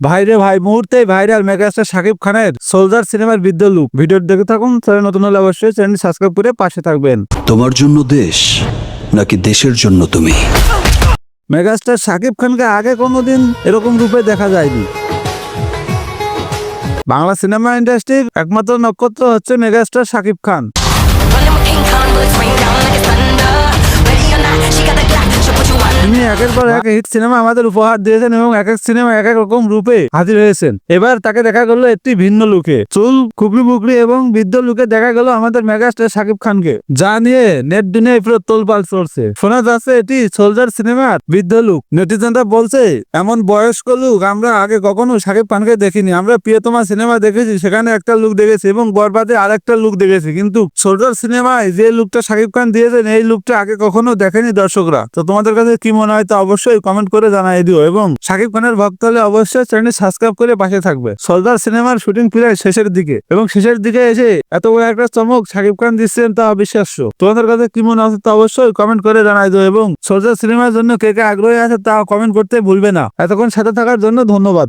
ভাইরে ভাই মুহূর্তেই ভাইরাল মেগাস্টার শাকিব খানের সোলজার সিনেমার বিদ্য লুক ভিডিও দেখে থাকুন চ্যানেল নতুন হলে অবশ্যই চ্যানেল সাবস্ক্রাইব করে পাশে থাকবেন। তোমার জন্য দেশ নাকি দেশের জন্য তুমি? মেগাস্টার শাকিব খানকে আগে কোনোদিন এরকম রূপে দেখা যায়নি। বাংলা সিনেমা ইন্ডাস্ট্রির একমাত্র নক্ষত্র হচ্ছে মেগাস্টার শাকিব খান। একের পর এক হিট সিনেমা আমাদের উপহার দিয়েছেন এবং এক এক সিনেমা এক এক রকম রূপে হাজির হয়েছেন। এবার তাকে দেখা গেল একটি ভিন্ন লুকে। চুল খুবলি বুকলি এবং বৃদ্ধ লুকে দেখা গেল আমাদের মেগাস্টার শাকিব খানকে, যা নিয়ে নেট দুনিয়ায় পুরো তোলপাল চলছে শোনা যাচ্ছে এটি সোলজার সিনেমার বৃদ্ধ লুক। নেটিজনরা বলছে, এমন বয়স্ক লুক আমরা আগে কখনো শাকিব খানকে দেখিনি। আমরা প্রিয়তমা সিনেমা দেখেছি, সেখানে একটা লুক দেখেছি এবং বরবাদে আর একটা লুক দেখেছি। কিন্তু সোলজার সিনেমায় যে লুকটা শাকিব খান দিয়েছেন, এই লুকটা আগে কখনো দেখেনি দর্শকরা। তো তোমাদের কাছে কি মনে হয়? তা অবশ্যই কমেন্ট করে জানাই দিও এবং শাকিব খানের ভক্ত হলে অবশ্যই চ্যানেল সাবস্ক্রাইব করে পাশে থাকবে। সর্দার সিনেমার শুটিং প্রায় শেষের দিকে এবং শেষের দিকে এসে এত বড় একটা চমক শাকিব খান দিচ্ছেন তা অবিশ্বাস্য। তোমাদের কাছে কি মনে আছে তা অবশ্যই কমেন্ট করে জানাই দিও এবং সর্দার সিনেমার জন্য কে কে আগ্রহী আছে তা কমেন্ট করতে ভুলবে না। এতক্ষণ সাথে থাকার জন্য ধন্যবাদ।